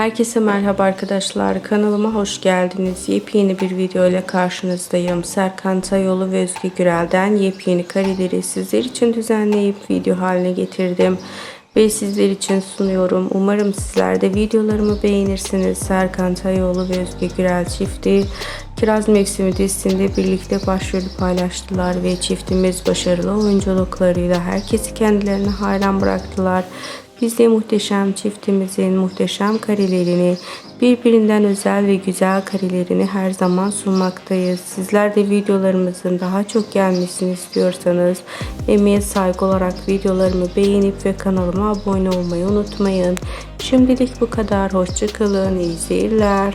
Herkese merhaba arkadaşlar. Kanalıma hoş geldiniz. Yepyeni bir video ile karşınızdayım. Serkan Tayolu ve Özge Gürel'den yepyeni kareleri sizler için düzenleyip video haline getirdim. Ve sizler için sunuyorum. Umarım sizler de videolarımı beğenirsiniz. Serkan Tayoğlu ve Özge Gürel çifti Kiraz Mevsimi dizisinde birlikte başrolü paylaştılar ve çiftimiz başarılı oyunculuklarıyla herkesi kendilerine hayran bıraktılar. Biz de muhteşem çiftimizin muhteşem karelerini, birbirinden özel ve güzel karelerini her zaman sunmaktayız. Sizler de videolarımızın daha çok gelmesini istiyorsanız emeğe saygı olarak videolarımı beğenip ve kanalıma abone olmayı unutmayın. Şimdilik bu kadar. Hoşçakalın. İyi seyirler.